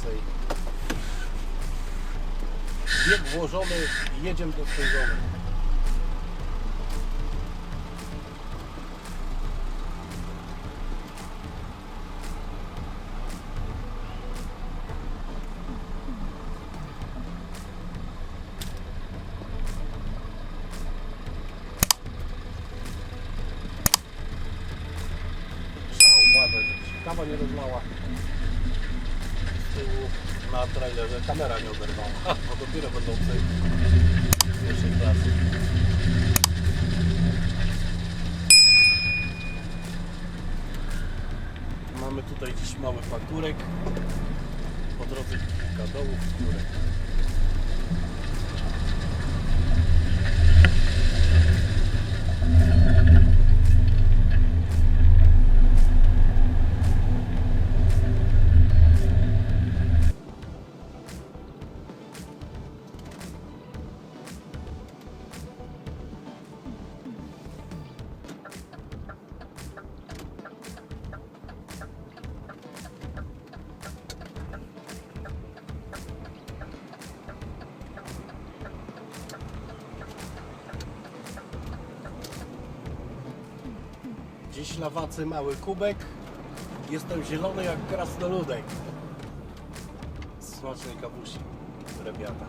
więcej. Bieg włożony, jedziemy do swojej żony. Trzeba uważać, żeby się kawa nie rozlała. Z tyłu na trailerze kamera nie oberwała, bo dopiero będącej pierwszej klasy. Mamy tutaj dziś mały fakturek. Po drodze kilka dołów, które Dziś na wacy mały kubek. Jestem zielony jak krasnoludek. Smacznej kawusi, rebiata.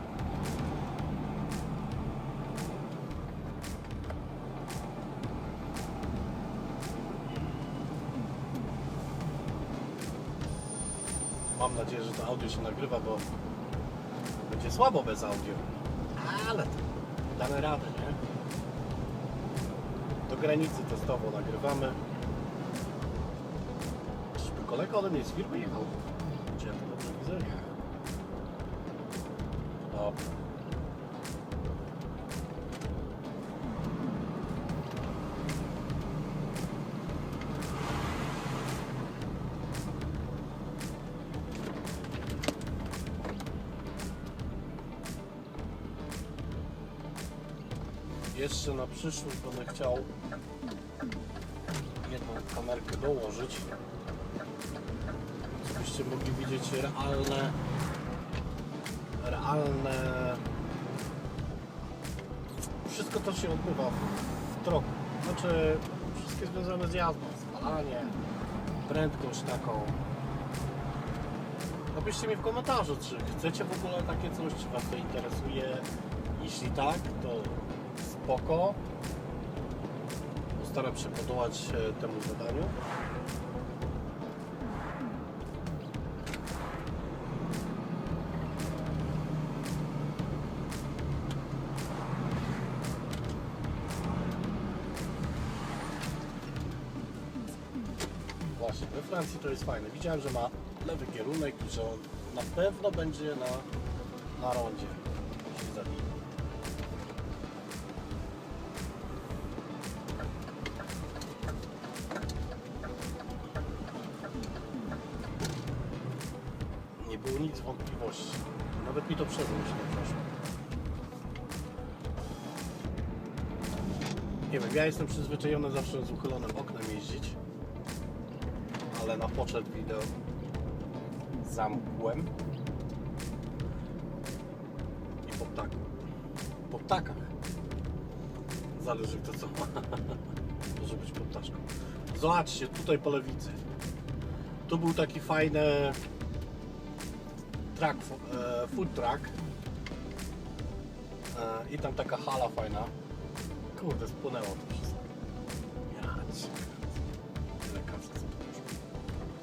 Mam nadzieję, że to audio się nagrywa, bo będzie słabo bez audio. Ale damy radę, nie? Do granicy testowo nagrywamy. Kolega ode mnie z firmy jechał? Ja to dobrze widzę? Nie. O. Jeszcze na przyszłość będę chciał jedną kamerkę dołożyć. Żebyście mogli widzieć realne realne wszystko to się odbywa w troku. Znaczy wszystkie związane z jazdą, spalanie, prędkość taką. Napiszcie mi w komentarzu, czy chcecie w ogóle takie coś, czy Was to interesuje. Jeśli tak, to spoko. Postaram się podołać e, temu zadaniu. Francji to jest fajne. Widziałem, że ma lewy kierunek i że on na pewno będzie na, na rondzie. Nie było nic wątpliwości. Nawet mi to przez myśl nie przeszło. Nie wiem, ja jestem przyzwyczajony zawsze z uchylonym oknem jeździć. Ale na poczet wideo zamkłem. I po ptaku. Po ptakach. Zależy kto co ma. Może być po ptaszku. Zobaczcie, tutaj po lewicy. Tu był taki fajny e, food truck. E, I tam taka hala fajna. Kurde, spłynęło to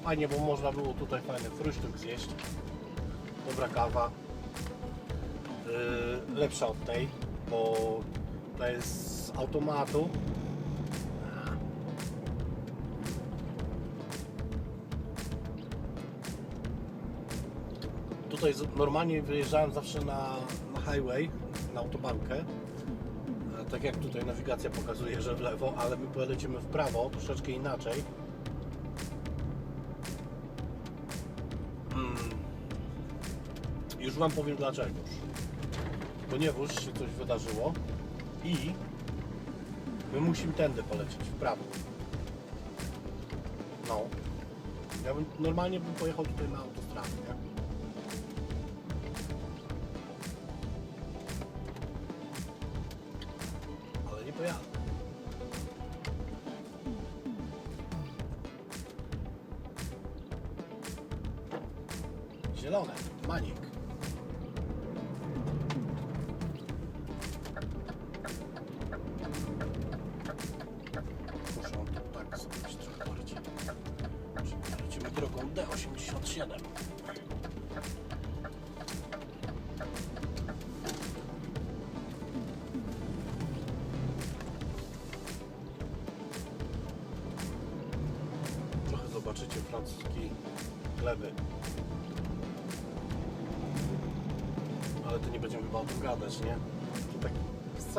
Fajnie, bo można było tutaj fajny frusztuk zjeść. Dobra kawa. Yy, lepsza od tej, bo to jest z automatu. Tutaj normalnie wyjeżdżałem zawsze na, na highway, na autobankę. E, Tak jak tutaj nawigacja pokazuje, że w lewo, ale my polecimy w prawo, troszeczkę inaczej. wam powiem dlaczegoż. Ponieważ się coś wydarzyło i my musimy tędy polecieć, w prawo. No. Ja bym, normalnie bym pojechał tutaj na autostradę, nie? Ale nie pojadę. Zielone, manik.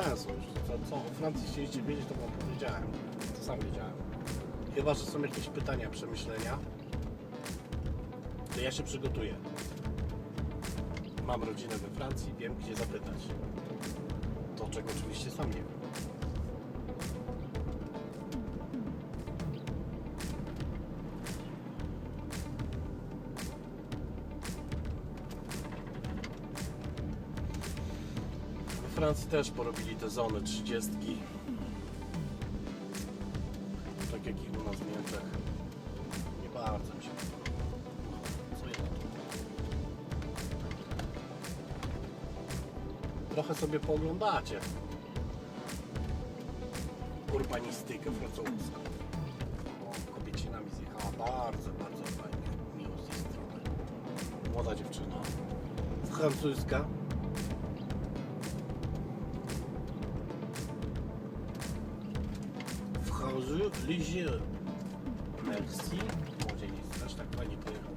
Sensu. Co, co o Francji chcieliście wiedzieć, to wam powiedziałem. To sam wiedziałem. Chyba, że są jakieś pytania, przemyślenia, to ja się przygotuję. Mam rodzinę we Francji, wiem gdzie zapytać. To czego oczywiście sam nie wiem. Też porobili te zony 30. Tak jak i u nas w Niemczech. Nie bardzo mi się? Trochę sobie pooglądacie urbanistykę francuską. O, kobiecina mi zjechała bardzo, bardzo fajnie. Miło z tej strony. Młoda dziewczyna. Francuska. Léger. Merci. Młodzieniec też tak fajnie pojechał.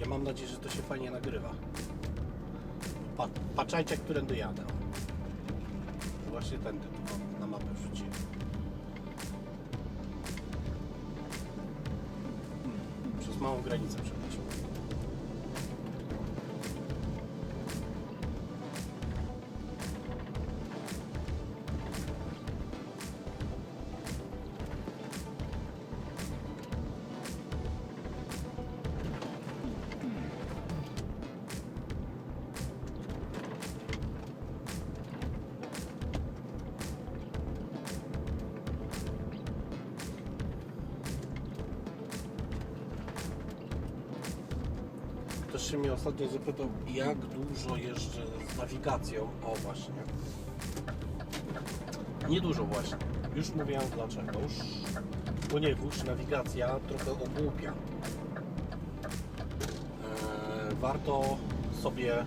Ja mam nadzieję, że to się fajnie nagrywa. Pa, patrzajcie, którędy jadę. Właśnie tędy tu na mapę wrzuciłem. Przez małą granicę. Się mnie ostatnio zapytał, jak dużo jeżdżę z nawigacją. O właśnie. Niedużo właśnie. Już mówiłem dlaczego. Ponieważ nawigacja trochę ogłupia. Eee, warto sobie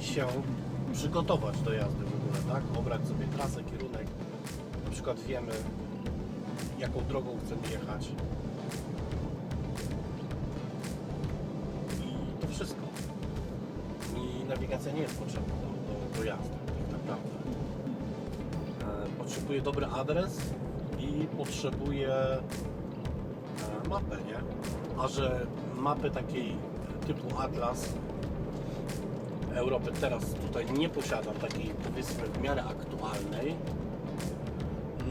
się przygotować do jazdy w ogóle, tak? Obrać sobie trasę, kierunek. Na przykład wiemy, jaką drogą chcemy jechać. Nie jest potrzebna do, do, do jazdy, tak naprawdę. E, Potrzebuję dobry adres i potrzebuję e, mapę, nie? A że mapy takiej typu Atlas Europy teraz tutaj nie posiadam, takiej powiedzmy w miarę aktualnej,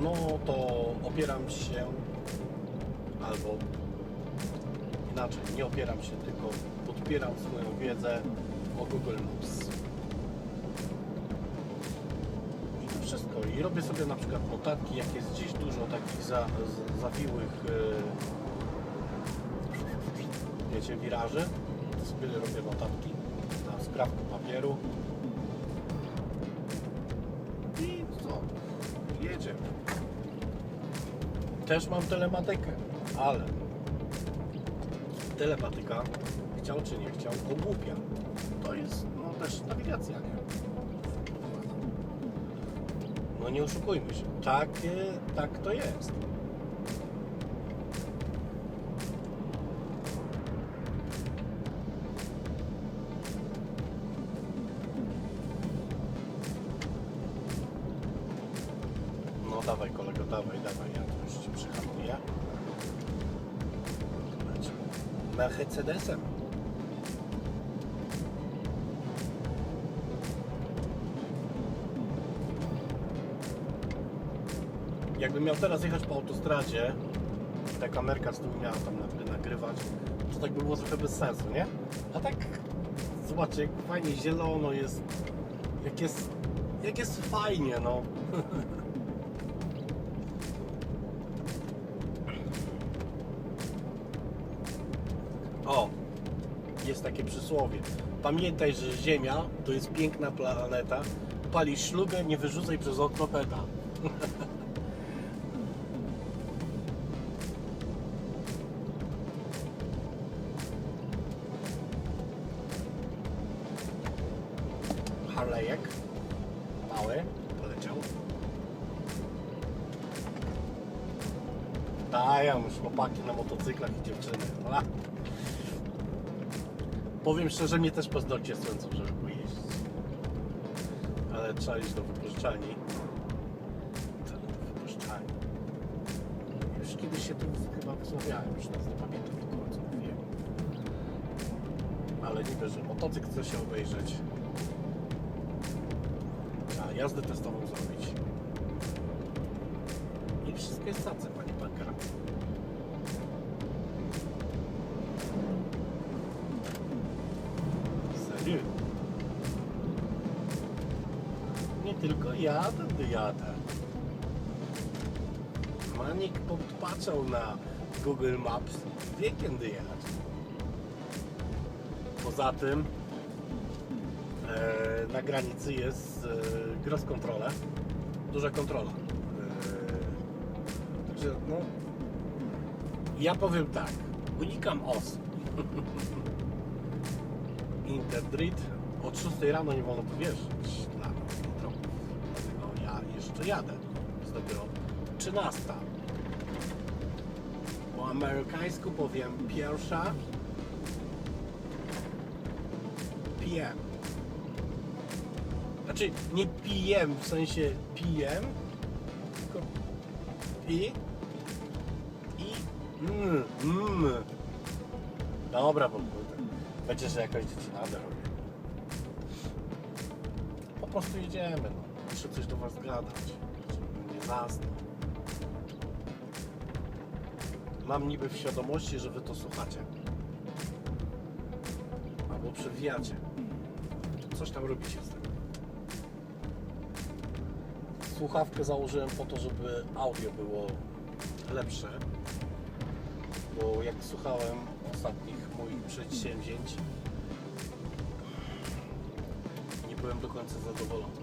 no to opieram się albo inaczej, nie opieram się, tylko podpieram swoją wiedzę o Google Maps. I to wszystko. I robię sobie na przykład notatki, jak jest gdzieś dużo takich za, z, zawiłych yy, wiecie, wiraży, to sobie robię notatki na skrawku papieru. I co? Jedziemy. Też mam telematykę, ale telepatyka, chciał czy nie chciał, ogłupia. Jest no, też nawigacja, nie? No nie oszukujmy się. Tak, tak to jest. No dawaj kolego, dawaj, dawaj, ja tu już ci przyhamuję. Mercedesem. Jakbym miał teraz jechać po autostradzie, ta kamerka z tyłu miała tam na- nagrywać, to tak by było trochę bez sensu, nie? A tak, zobaczcie, jak fajnie zielono jest, jak jest Jak jest fajnie, no. O, jest takie przysłowie. Pamiętaj, że Ziemia to jest piękna planeta. Palisz ślubę, nie wyrzucaj przez okno peta. Powiem szczerze, mnie też paznokcie słońcą, żeby pojeździć. Ale trzeba iść do wypożyczalni. Co do wypożyczalni? Już kiedyś się tu chyba rozmawiałem, już nas nie pamiętam do końca mówiłem. Ale niby, że motocykl chce się obejrzeć. Trzeba jazdę testową zrobić. I wszystko jest tacy, pani Bankera. Nie tylko ja tędy jadę. Manik podpatrzał na Google Maps, wie kiedy jechać. Poza tym e, na granicy jest e, gross kontrola, duża kontrola. E, także no, ja powiem tak, unikam os. Interdrit od 6 rano nie wolno tu jeszcze jadę. Jest dopiero 13. Po amerykańsku powiem pierwsza PM. Znaczy nie PM w sensie PM, tylko P i mm, mm. Dobra, bo będzie, że jakaś dziecinadę robię. Po prostu jedziemy, no. Muszę coś do Was gadać, żeby. Mam niby w świadomości, że Wy to słuchacie. Albo przewijacie. Coś tam robicie z tym. Słuchawkę założyłem po to, żeby audio było lepsze. Bo jak słuchałem ostatnich moich przedsięwzięć, nie byłem do końca zadowolony.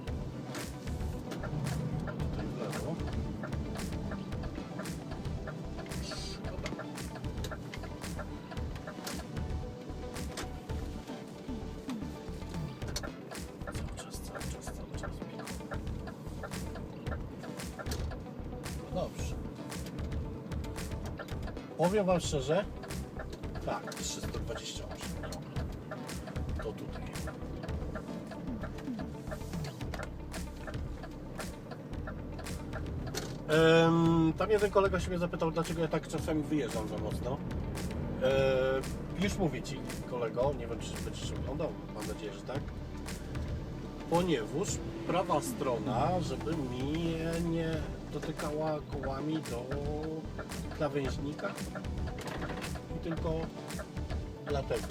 Powiem Wam szczerze, tak, 328. To tutaj. Em, tam jeden kolega się mnie zapytał, dlaczego ja tak czasami wyjeżdżam za mocno. E, już mówię Ci, kolego, nie wiem, czy będziesz oglądał, mam nadzieję, że tak. Ponieważ prawa strona, żeby mi nie dotykała kołami do krawężnika i tylko dlatego.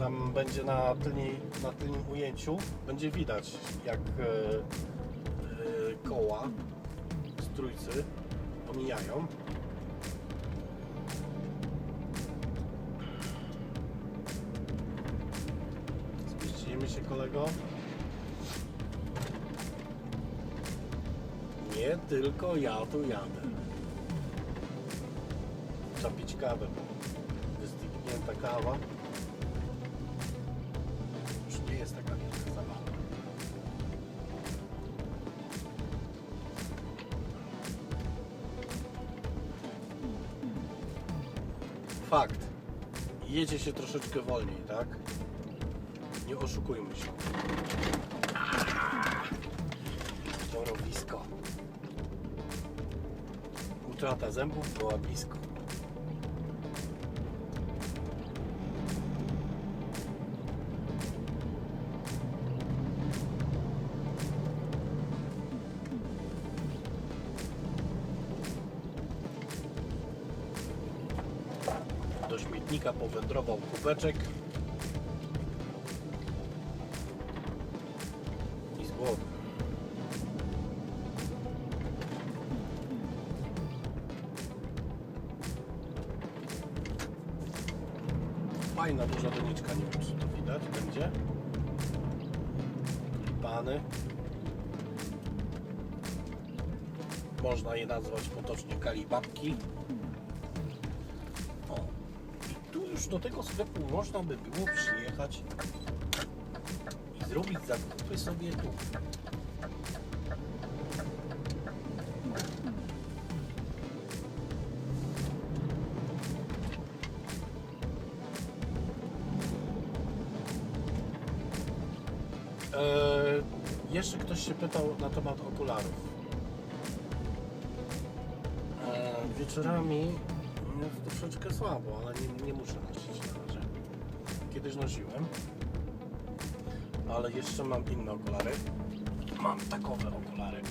Tam będzie na, tylniej, na tylnym ujęciu, będzie widać jak e, e, koła z trójcy omijają. Zmieścimy się kolego. Nie tylko ja tu jadę. Trzeba pić kawę, bo wystygnięta kawa Fakt. Jedzie się troszeczkę wolniej, tak? Nie oszukujmy się. Morowisko. Utrata zębów była blisko. Kubeczek i z głowy. Fajna duża doniczka, nie wiem czy to widać będzie. Tulipany. Można je nazwać potocznie kalibabki. Już do tego sklepu można by było przyjechać i zrobić zakupy sobie tu. Eee, jeszcze ktoś się pytał na temat okularów. Eee, wieczorami jest troszeczkę słabo, ale nie, nie muszę nosić na razie. Kiedyś nosiłem, ale jeszcze mam inne okulary. Mam takowe okulary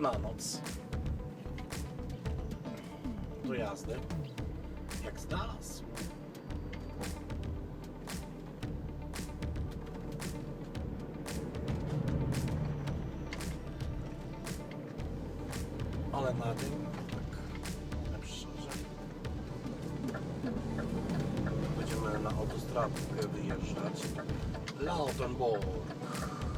na noc do jazdy. Jak znalazł. Lautenborg. Tak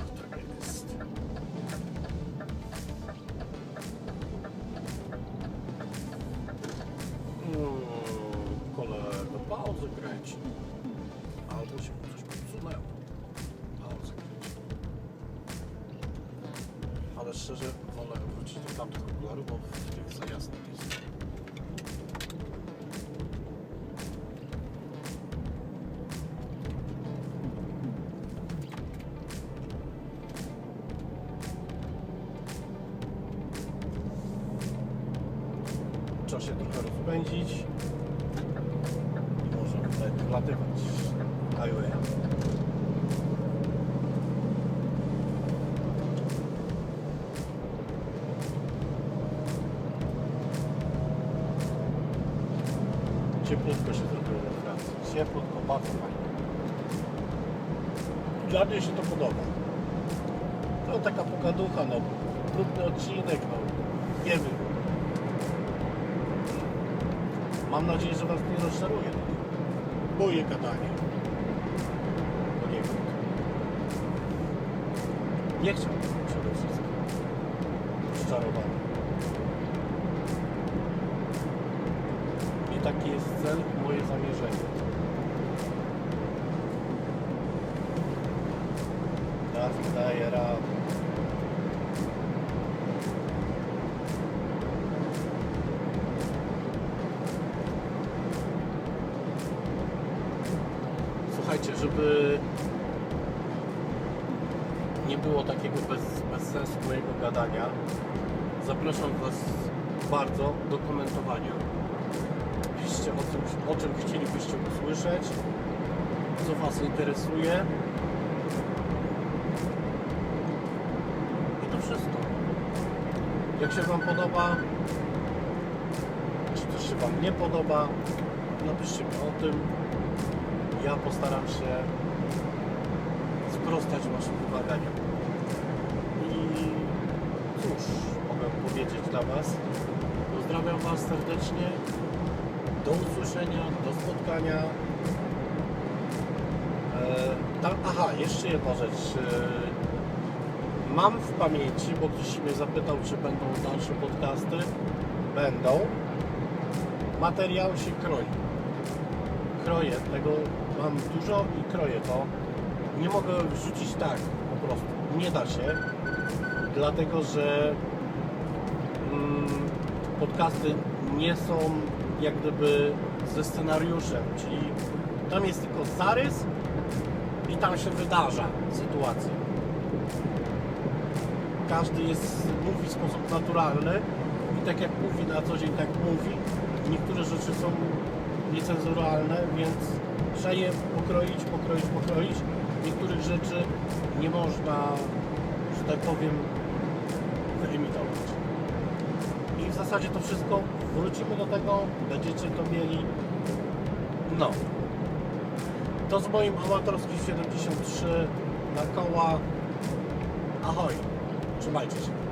rozpędzić i możemy tutaj wlatywać highway. Cieplutko się zrobiło we Francji. Cieplutko, bardzo fajnie. Dla mnie się to podoba. To taka pogaducha, no. Trudny odcinek, no. Nie wiem. Mam nadzieję, że Was nie rozczaruję. Boję gadanie. Bo nie wiem. Nie chciałbym przede wszystkim. Rozczarowany. I taki jest cel moje zamierzenie. Raz daje radę. Słuchajcie, żeby nie było takiego bez, bez sensu mojego gadania, zapraszam Was bardzo do komentowania. Piszcie o czym, chcielibyście usłyszeć, co Was interesuje. I to wszystko. Jak się Wam podoba, czy coś się Wam nie podoba, napiszcie mi o tym. Ja postaram się sprostać Waszym wymaganiom. I cóż, mogę powiedzieć dla Was. Pozdrawiam Was serdecznie. Do usłyszenia, do spotkania. E, aha, jeszcze jedna rzecz. E, mam w pamięci, bo ktoś mnie zapytał, czy będą dalsze podcasty. Będą. Materiał się kroi. Kroję tego, mam dużo i kroję to. Nie mogę wrzucić tak po prostu. Nie da się. Dlatego, że mm, podcasty nie są jak gdyby ze scenariuszem, czyli tam jest tylko zarys i tam się wydarza sytuacja. Każdy jest, mówi w sposób naturalny i tak jak mówi na co dzień, tak mówi. Niektóre rzeczy są niecenzuralne, więc trzeba je pokroić, pokroić, pokroić. Niektórych rzeczy nie można, że tak powiem, wyemitować. I w zasadzie to wszystko. Wrócimy do tego, będziecie to mieli. No. To z moim amatorskim 73 na koła. Ahoj. Trzymajcie się.